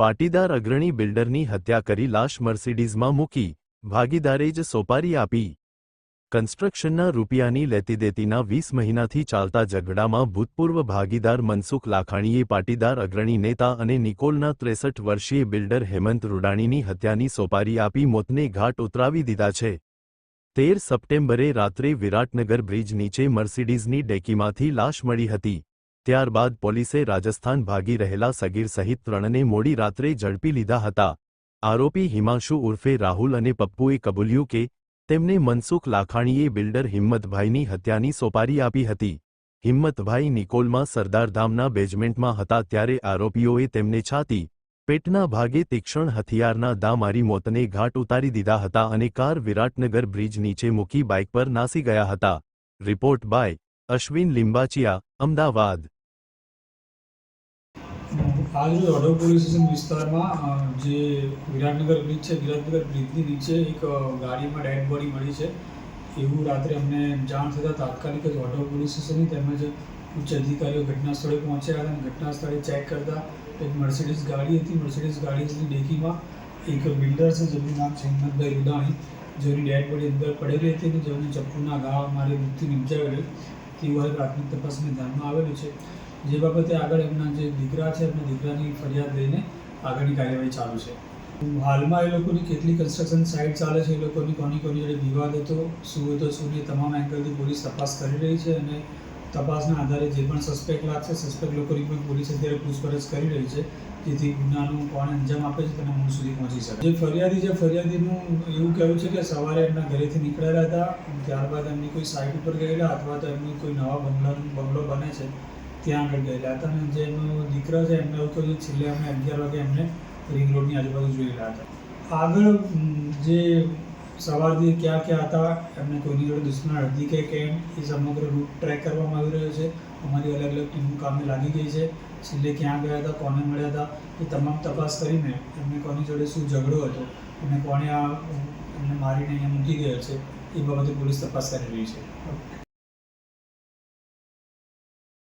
પાટીદાર અગ્રણી બિલ્ડરની હત્યા કરી લાશ મર્સિડીઝમાં મૂકી, ભાગીદારે જ સોપારી આપી. કન્સ્ટ્રક્શનના રૂપિયાની લેતીદેતીના વીસ મહિનાથી ચાલતા ઝઘડામાં ભૂતપૂર્વ ભાગીદાર મનસુખ લાખાણીએ પાટીદાર અગ્રણી નેતા અને નિકોલના ત્રેસઠ વર્ષીય બિલ્ડર હેમંત રૂડાણીની હત્યાની સોપારી આપી મોતને ઘાટ ઉતરાવી દીધા છે. તેર સપ્ટેમ્બરે રાત્રે વિરાટનગર બ્રિજ નીચે મર્સિડીઝની ડેકીમાંથી લાશ મળી હતી. ત્યારબાદ પોલીસે રાજસ્થાન ભાગી રહેલા સગીર સહિત ત્રણને મોડી રાત્રે ઝડપી લીધા હતા. આરોપી હિમાંશુ ઉર્ફે રાહુલ અને પપ્પુએ કબૂલ્યું કે, તેમને મનસુખ લાખાણીએ બિલ્ડર હિંમતભાઈની હત્યાની સોપારી આપી હતી. હિંમતભાઈ નિકોલમાં સરદારધામના બેઝમેન્ટમાં હતા ત્યારે આરોપીઓએ તેમને છાતી, પેટના ભાગે તીક્ષ્ણ હથિયારના દા મારી મોતને ઘાટ ઉતારી દીધા હતા અને કાર વિરાટનગર બ્રિજ નીચે મૂકી બાઇક પર નાસી ગયા હતા. Report by Ashwin Limbachiya, Ahmedabad. આજરોજ વડોદ પોલીસ સ્ટેશન વિસ્તારમાં જે વિરાટનગર બ્રિજ છે, વિરાટનગર બ્રિજની નીચે એક ગાડીમાં ડેડ બોડી મળી છે. એવું રાત્રે અમને જાણ થતાં તાત્કાલિક જ વડોદ પોલીસ સ્ટેશનની તેમજ ઉચ્ચ અધિકારીઓ ઘટના સ્થળે પહોંચ્યા હતા અને ઘટના સ્થળે ચેક કરતા એક મર્સિડીઝ ગાડી હતી. મર્સિડીઝ ગાડીની ડેકીમાં એક બિલ્ડર છે જેમનું નામ છે હિંમતભાઈ રુદાણી જેની ડેડ બોડી અંદર પડેલી હતી અને જેમને ચપ્પુના ઘા મારી મૃત્યુ નિપજાવેલી. હાલ પ્રાથમિક તપાસને ધ્યાનમાં આવેલું છે. જે બાબતે આગળ એમના જે દીકરા છે, એમના દીકરાની ફરિયાદ લઈને આગળની કાર્યવાહી ચાલુ છે. હાલમાં એ લોકોની કેટલી કન્સ્ટ્રક્શન સાઇટ ચાલે છે, એ લોકોની કોની કોની જોડે વિવાદ હતો, શું હતો, શું નહીં તમામ એંગલથી પોલીસ તપાસ કરી રહી છે અને તપાસના આધારે જે પણ સસ્પેક્ટ લાગશે સસ્પેક્ટ લોકોની પણ પોલીસ અત્યારે પૂછપરછ કરી રહી છે. જેથી ગુનાનું કોણ અંજામ આપે છે તેના મૂળ સુધી પહોંચી શકે. જે ફરિયાદી છે, ફરિયાદીનું એવું કહેવું છે કે સવારે એમના ઘરેથી નીકળેલા હતા ત્યારબાદ એમની કોઈ સાઇટ ઉપર ગયેલા અથવા તો એમની કોઈ નવા બંગલાનું બંગલો બને છે, ત્યાં આગળ ગયેલા હતા. અને જે એમનો દીકરો છે, એમને એવું કહ્યું છેલ્લે અમે અગિયાર વાગે એમને રિંગ રોડની આજુબાજુ જોયેલા હતા. આગળ, જે સવારથી ક્યાં ક્યાં હતા? એમને કોઈની જોડે દુશ્મન હતી કે કેમ? એ સમગ્ર રૂટ ટ્રેક કરવામાં આવી રહ્યો છે. અમારી અલગ અલગ ટીમો કામે લાગી ગઈ છે. છેલ્લે ક્યાં ગયા હતા? કોને મળ્યા હતા? એ તમામ તપાસ કરીને એમને કોની જોડે શું ઝઘડો હતો? અને કોણે આ એમને મારીને અહીંયા મૂકી ગયો છે? એ બાબતે પોલીસ તપાસ કરી રહી છે.